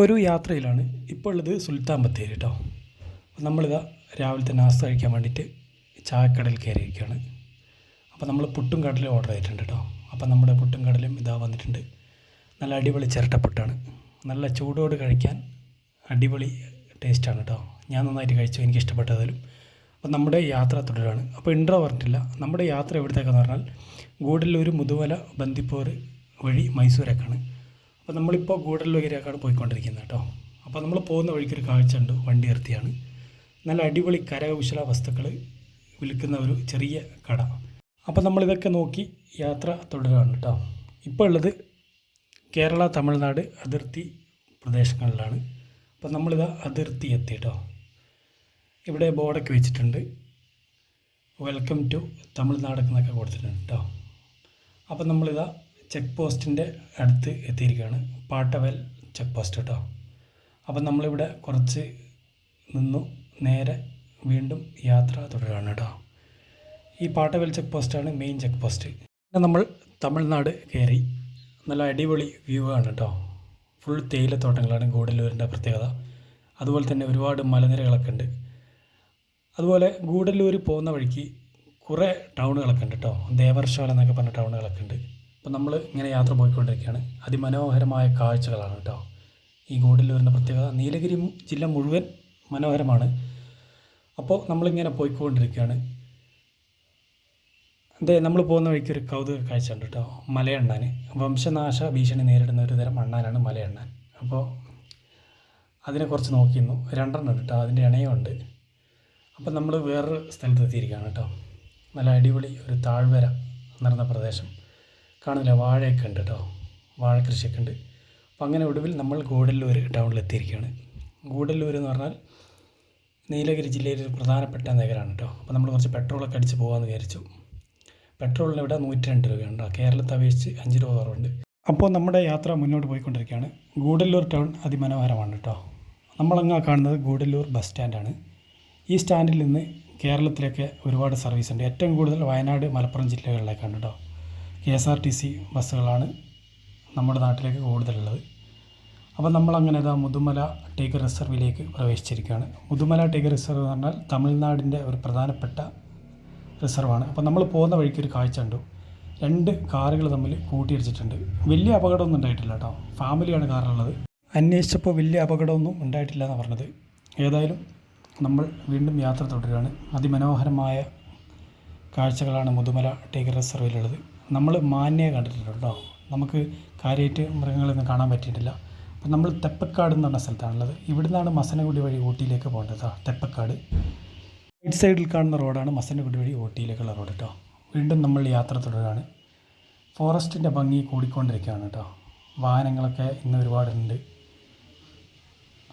ഒരു യാത്രയിലാണ് ഇപ്പോൾ ഉള്ളത് സുൽത്താൻ ബത്തേരി കേട്ടോ. നമ്മളിതാ രാവിലത്തെ നാസ്ത കഴിക്കാൻ വേണ്ടിയിട്ട് ചായക്കടയിൽ കയറിയിരിക്കുകയാണ്. അപ്പോൾ നമ്മൾ പുട്ടും കടലും ഓർഡർ ചെയ്തിട്ടുണ്ട് കേട്ടോ. അപ്പോൾ നമ്മുടെ പുട്ടും കടലും ഇതാ വന്നിട്ടുണ്ട്. നല്ല അടിപൊളി ചിരട്ടപ്പുട്ടാണ്. നല്ല ചൂടോട് കഴിക്കാൻ അടിപൊളി ടേസ്റ്റാണ് കേട്ടോ. ഞാൻ നന്നായിട്ട് കഴിച്ചു എനിക്ക് ഇഷ്ടപ്പെട്ടതിലും അപ്പോൾ നമ്മുടെ യാത്ര തുടരാണ്. അപ്പോൾ ഇൻട്രോ പറഞ്ഞിട്ടില്ല. നമ്മുടെ യാത്ര എവിടത്തേക്കെന്ന് പറഞ്ഞാൽ ഗൂഡല്ലൂർ മുതുമല ബന്ദിപ്പോർ വഴി മൈസൂരേക്കാണ്. അപ്പോൾ നമ്മളിപ്പോൾ ഗൂഡല്ലൂരിലേക്കാണ് പോയിക്കൊണ്ടിരിക്കുന്നത് കേട്ടോ. അപ്പോൾ നമ്മൾ പോകുന്ന വഴിക്കൊരു കാഴ്ച ഉണ്ട് വണ്ടി നിർത്തിയാണ്. നല്ല അടിപൊളി കരകൗശല വസ്തുക്കൾ വിൽക്കുന്ന ഒരു ചെറിയ കട. അപ്പോൾ നമ്മളിതൊക്കെ നോക്കി യാത്ര തുടരുകയാണ് കേട്ടോ. ഇപ്പോൾ ഉള്ളത് കേരള തമിഴ്നാട് അതിർത്തി പ്രദേശങ്ങളിലാണ്. അപ്പോൾ നമ്മളിത് അതിർത്തി എത്തി കേട്ടോ. ഇവിടെ ബോർഡൊക്കെ വെച്ചിട്ടുണ്ട്. വെൽക്കം ടു തമിഴ്നാട് എന്നൊക്കെ കൊടുത്തിട്ടുണ്ട് കേട്ടോ. അപ്പോൾ നമ്മളിതാ ചെക്ക് പോസ്റ്റിന്റെ അടുത്ത് എത്തിയിരിക്കുകയാണ്. പാട്ടവൽ ചെക്ക് പോസ്റ്റ് കേട്ടോ അപ്പം നമ്മളിവിടെ കുറച്ച് നിന്നു. നേരെ വീണ്ടും യാത്ര തുടരുകയാണ് കേട്ടോ. ഈ പാട്ടവൽ ചെക്ക് പോസ്റ്റാണ് മെയിൻ ചെക്ക് പോസ്റ്റ് പിന്നെ നമ്മൾ തമിഴ്നാട് കയറി. നല്ല അടിപൊളി വ്യൂ ആണ് കേട്ടോ. ഫുൾ തേയിലത്തോട്ടങ്ങളാണ് ഗൂഡല്ലൂരിന്റെ പ്രത്യേകത. അതുപോലെ തന്നെ ഒരുപാട് മലനിരകളൊക്കെ ഉണ്ട്. അതുപോലെ ഗൂഡല്ലൂർ പോകുന്ന വഴിക്ക് കുറേ ടൗണുകളൊക്കെ ഉണ്ട് കേട്ടോ. ദേവർശാല എന്നൊക്കെ പറഞ്ഞ ടൗണുകളൊക്കെ ഉണ്ട്. അപ്പോൾ നമ്മൾ ഇങ്ങനെ യാത്ര പോയിക്കൊണ്ടിരിക്കുകയാണ്. അതിമനോഹരമായ കാഴ്ചകളാണ് കേട്ടോ. ഈ ഗോഡിൽ വരുന്ന പ്രത്യേകത. നീലഗിരി ജില്ല മുഴുവൻ മനോഹരമാണ്. അപ്പോൾ നമ്മളിങ്ങനെ പോയിക്കൊണ്ടിരിക്കുകയാണ്. അതെ നമ്മൾ പോകുന്ന വഴിക്ക് ഒരു കൗതുക കാഴ്ച ഉണ്ട് കേട്ടോ. മലയണ്ണാൻ വംശനാശ ഭീഷണി നേരിടുന്ന ഒരു തരം അണ്ണാനാണ് മലയണ്ണാൻ. അപ്പോൾ അതിനെ കുറച്ച് നോക്കിയിരുന്നു. രണ്ടെണ്ണം കേട്ടോ. അതിന്റെ ഇണയുണ്ട്. അപ്പം നമ്മൾ വേറൊരു സ്ഥലത്ത് എത്തിയിരിക്കുകയാണ് കേട്ടോ. നല്ല അടിപൊളി ഒരു താഴ്വര നിറഞ്ഞ പ്രദേശം. കാണുന്നില്ല വാഴയൊക്കെ ഉണ്ട് കേട്ടോ വാഴ കൃഷിയൊക്കെ ഉണ്ട്. അപ്പോൾ അങ്ങനെ ഒടുവിൽ നമ്മൾ ഗൂഡല്ലൂർ ടൗണിൽ എത്തിയിരിക്കുകയാണ് ഗൂഡല്ലൂർ എന്ന് പറഞ്ഞാൽ നീലഗിരി ജില്ലയിലെ ഒരു പ്രധാനപ്പെട്ട നഗരമാണ് കേട്ടോ അപ്പോൾ നമ്മൾ കുറച്ച് പെട്രോളൊക്കെ അടിച്ച് പോകാമെന്ന് വിചാരിച്ചു. പെട്രോളിന് ഇവിടെ നൂറ്റി രണ്ട് രൂപയുണ്ട് കേരളത്തെ അപേക്ഷിച്ച് അഞ്ച് രൂപ കുറവുണ്ട്. അപ്പോൾ നമ്മുടെ യാത്ര മുന്നോട്ട് പോയിക്കൊണ്ടിരിക്കുകയാണ്. ഗൂഡല്ലൂർ ടൗൺ അതിമനോഹരമാണ് കേട്ടോ നമ്മളങ്ങ് കാണുന്നത് ഗൂഡല്ലൂർ ബസ് സ്റ്റാൻഡാണ്. ഈ സ്റ്റാൻഡിൽ നിന്ന് കേരളത്തിലേക്ക് ഒരുപാട് സർവീസ് ഉണ്ട്. ഏറ്റവും കൂടുതൽ വയനാട് മലപ്പുറം ജില്ലകളിലേക്കാണ് കേട്ടോ K S R T C ബസ്സുകളാണ് നമ്മുടെ നാട്ടിലേക്ക് കൂടുതലുള്ളത്. അപ്പോൾ നമ്മളങ്ങനെ ഇതാ മുതുമല ടൈഗർ റിസർവിലേക്ക് പ്രവേശിച്ചിരിക്കുകയാണ്. മുതുമല ടൈഗർ റിസർവ് എന്ന് പറഞ്ഞാൽ തമിഴ്നാടിന്റെ ഒരു പ്രധാനപ്പെട്ട റിസർവാണ്. അപ്പോൾ നമ്മൾ പോകുന്ന വഴിക്ക് ഒരു കാഴ്ച കണ്ടു. രണ്ട് കാറുകൾ തമ്മിൽ കൂട്ടിയിടിച്ചിട്ടുണ്ട്. വലിയ അപകടമൊന്നും ഉണ്ടായിട്ടില്ല കേട്ടോ. ഫാമിലിയാണ് കാറുള്ളത് അന്വേഷിച്ചപ്പോൾ വലിയ അപകടമൊന്നും ഉണ്ടായിട്ടില്ല എന്ന് പറഞ്ഞത്. ഏതായാലും നമ്മൾ വീണ്ടും യാത്ര തുടരുകയാണ്. അതിമനോഹരമായ കാഴ്ചകളാണ് മുതുമല ടൈഗർ റിസർവിലുള്ളത്. നമ്മൾ മാന്യെ കണ്ടിട്ടുണ്ടോ നമുക്ക് കാര്യമായിട്ട് മൃഗങ്ങളൊന്നും കാണാൻ പറ്റിയിട്ടില്ല. അപ്പം നമ്മൾ തെപ്പക്കാട് എന്ന് പറഞ്ഞ സ്ഥലത്താണുള്ളത്. ഇവിടുന്നാണ് മസനഗുഡി വഴി ഊട്ടിയിലേക്ക് പോകേണ്ടത് തെപ്പക്കാട്. റൈറ്റ് സൈഡിൽ കാണുന്ന റോഡാണ് മസനഗുഡി വഴി ഊട്ടിയിലേക്കുള്ള റോഡ് കേട്ടോ വീണ്ടും നമ്മൾ യാത്ര തുടരുകയാണ്. ഫോറസ്റ്റിന്റെ ഭംഗി കൂടിക്കൊണ്ടിരിക്കുകയാണ് കേട്ടോ വാഹനങ്ങളൊക്കെ ഇന്ന് ഒരുപാടുണ്ട്.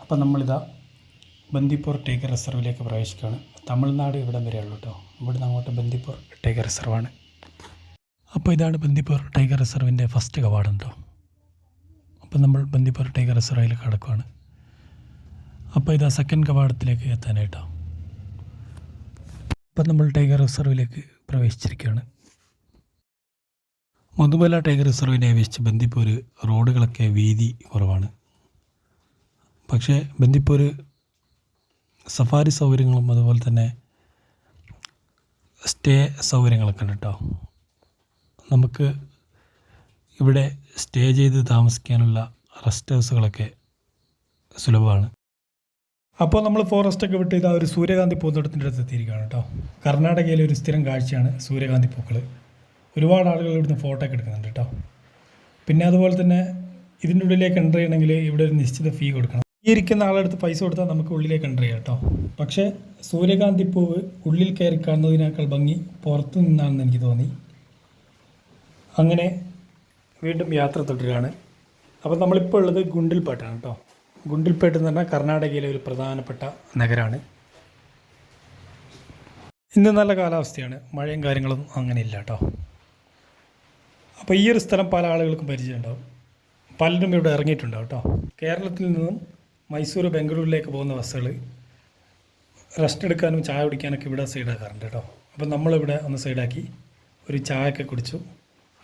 അപ്പം നമ്മളിതാ ബന്ദിപ്പൂർ ടൈഗർ റിസർവിലേക്ക് പ്രവേശിക്കുകയാണ്. തമിഴ്നാട് ഇവിടം വരെയുള്ളൂ കേട്ടോ ഇവിടുന്ന് അങ്ങോട്ട് ബന്ദിപ്പൂർ ടൈഗർ റിസർവാണ്. അപ്പോൾ ഇതാണ് ബന്ദിപ്പൂർ ടൈഗർ റിസർവിന്റെ ഫസ്റ്റ് കവാടം കേട്ടോ അപ്പോൾ നമ്മൾ ബന്ദിപ്പൂർ ടൈഗർ റിസർവിൽ കിടക്കുകയാണ് അപ്പോൾ ഇതാ സെക്കൻഡ് കവാടത്തിലേക്ക് എത്താനായിട്ടോ. അപ്പം നമ്മൾ ടൈഗർ റിസർവിലേക്ക് പ്രവേശിച്ചിരിക്കുകയാണ്. മുതുമല ടൈഗർ റിസർവിനെ അപേക്ഷിച്ച് ബന്ദിപ്പൂർ റോഡുകളൊക്കെ വീതി കുറവാണ്. പക്ഷേ ബന്ദിപ്പൂർ സഫാരി സൗകര്യങ്ങളും അതുപോലെ തന്നെ സ്റ്റേ സൗകര്യങ്ങളൊക്കെ ഉണ്ട് കേട്ടോ നമുക്ക് ഇവിടെ സ്റ്റേ ചെയ്ത് താമസിക്കാനുള്ള റെസ്റ്റ് ഹൗസുകളൊക്കെ സുലഭമാണ്. അപ്പോൾ നമ്മൾ ഫോറസ്റ്റൊക്കെ വിട്ട് ഇതാ ഒരു സൂര്യകാന്തി പൂന്തോട്ടത്തിന്റെ അടുത്ത് എത്തിയിരിക്കുകയാണ് കേട്ടോ. കർണാടകയിലെ ഒരു സ്ഥിരം കാഴ്ചയാണ് സൂര്യകാന്തി പൂക്കൾ. ഒരുപാട് ആളുകൾ ഇവിടുന്ന് ഫോട്ടോ ഒക്കെ എടുക്കുന്നുണ്ട് കേട്ടോ. പിന്നെ അതുപോലെ തന്നെ ഇതിന്റെ ഉള്ളിലേക്ക് എന്റർ ചെയ്യണമെങ്കിൽ ഇവിടെ ഒരു നിശ്ചിത ഫീ കൊടുക്കണം. ഈ ഇരിക്കുന്ന ആളെടുത്ത് പൈസ കൊടുത്താൽ നമുക്ക് ഉള്ളിലേക്ക് എന്റർ ചെയ്യാം കേട്ടോ. പക്ഷേ സൂര്യകാന്തി പൂവ് ഉള്ളിൽ കയറി കാണുന്നതിനേക്കാൾ ഭംഗി പുറത്തു നിന്നാണെന്ന് എനിക്ക് തോന്നി. അങ്ങനെ വീണ്ടും യാത്ര തുടരുകയാണ്. അപ്പോൾ നമ്മളിപ്പോൾ ഉള്ളത് ഗുണ്ടിൽപേട്ടാണ് കേട്ടോ. ഗുണ്ടിൽപേട്ട് എന്ന് പറഞ്ഞാൽ കർണാടകയിലെ ഒരു പ്രധാനപ്പെട്ട നഗരമാണ്. ഇന്ന് നല്ല കാലാവസ്ഥയാണ്. മഴയും കാര്യങ്ങളൊന്നും അങ്ങനെ ഇല്ല കേട്ടോ. അപ്പോൾ ഈ ഒരു സ്ഥലം പല ആളുകൾക്കും പരിചയമുണ്ടാവും. പലരും ഇവിടെ ഇറങ്ങിയിട്ടുണ്ടാവും കേട്ടോ. കേരളത്തിൽ നിന്നും മൈസൂർ ബംഗളൂരിലേക്ക് പോകുന്ന ബസ്സുകൾ റെസ്റ്റ് എടുക്കാനും ചായ കുടിക്കാനൊക്കെ ഇവിടെ സൈഡാക്കാറുണ്ട് കേട്ടോ. അപ്പോൾ നമ്മളിവിടെ ഒന്ന് സൈഡാക്കി ഒരു ചായയൊക്കെ കുടിച്ചു.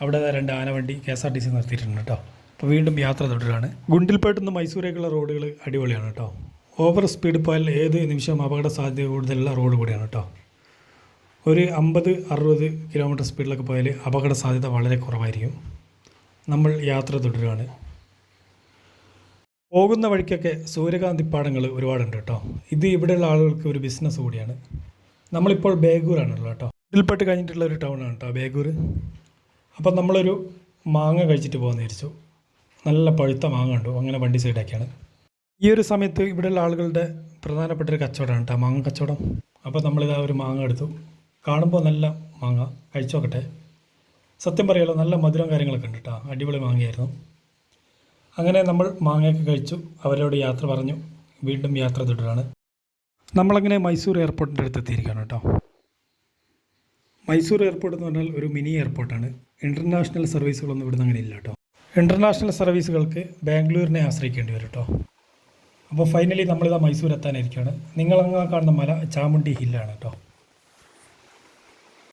അവിടെ രണ്ട് ആനവണ്ടി K S R T C നിർത്തിയിട്ടുണ്ട് കേട്ടോ. അപ്പോൾ വീണ്ടും യാത്ര തുടരുകയാണ്. ഗുണ്ടിൽപേട്ട് നിന്ന് മൈസൂരേക്കുള്ള റോഡുകൾ അടിപൊളിയാണ് കേട്ടോ. ഓവർ സ്പീഡ് പോയാൽ ഏത് നിമിഷവും അപകട സാധ്യത കൂടുതലുള്ള റോഡ് കൂടിയാണ് കേട്ടോ. ഒരു അമ്പത് അറുപത് കിലോമീറ്റർ സ്പീഡിലൊക്കെ പോയാൽ അപകട സാധ്യത വളരെ കുറവായിരിക്കും. നമ്മൾ യാത്ര തുടരുകയാണ്. പോകുന്ന വഴിക്കൊക്കെ സൂര്യകാന്തി പാടങ്ങൾ ഒരുപാടുണ്ട് കേട്ടോ. ഇത് ഇവിടെയുള്ള ആളുകൾക്ക് ഒരു ബിസിനസ് കൂടിയാണ്. നമ്മളിപ്പോൾ ബേഗൂരാണുള്ളത് കേട്ടോ. ഇതിൽപ്പെട്ട് കഴിഞ്ഞിട്ടുള്ള ഒരു ടൗണാണ് കേട്ടോ ബേഗൂർ. അപ്പം നമ്മളൊരു മാങ്ങ കഴിച്ചിട്ട് പോകാൻ വിചാരിച്ചു നല്ല പഴുത്ത മാങ്ങ കണ്ടു. അങ്ങനെ വണ്ടി സൈഡാക്കിയാണ് ഈ ഒരു സമയത്ത് ഇവിടെയുള്ള ആളുകളുടെ പ്രധാനപ്പെട്ട ഒരു കച്ചവടമാണ് കേട്ടോ മാങ്ങ കച്ചവടം. അപ്പോൾ നമ്മളിതാ ഒരു മാങ്ങ എടുത്തു. കാണുമ്പോൾ നല്ല മാങ്ങ. കഴിച്ചു നോക്കട്ടെ. സത്യം പറയാലോ നല്ല മധുരം കാര്യങ്ങളൊക്കെ ഉണ്ട് കേട്ടോ അടിപൊളി മാങ്ങയായിരുന്നു. അങ്ങനെ നമ്മൾ മാങ്ങയൊക്കെ കഴിച്ചു. അവരോട് യാത്ര പറഞ്ഞു. വീണ്ടും യാത്ര തുടരാണ്. നമ്മളങ്ങനെ മൈസൂർ എയർപോർട്ടിന്റെ അടുത്ത് എത്തിയിരിക്കുകയാണ് കേട്ടോ മൈസൂർ എയർപോർട്ട് എന്ന് പറഞ്ഞാൽ ഒരു മിനി എയർപോർട്ടാണ്. ഇന്റർനാഷണൽ സർവീസുകളൊന്നും ഇവിടുന്ന് അങ്ങനെ ഇല്ല കേട്ടോ ഇന്റർനാഷണൽ സർവീസുകൾക്ക് ബാംഗ്ലൂരിനെ ആശ്രയിക്കേണ്ടി വരും കേട്ടോ അപ്പോൾ ഫൈനലി നമ്മളിതാ മൈസൂർ എത്താനായിരിക്കുകയാണ് നിങ്ങളങ്ങ് കാണുന്ന മല ചാമുണ്ടി ഹില്ലാണ് കേട്ടോ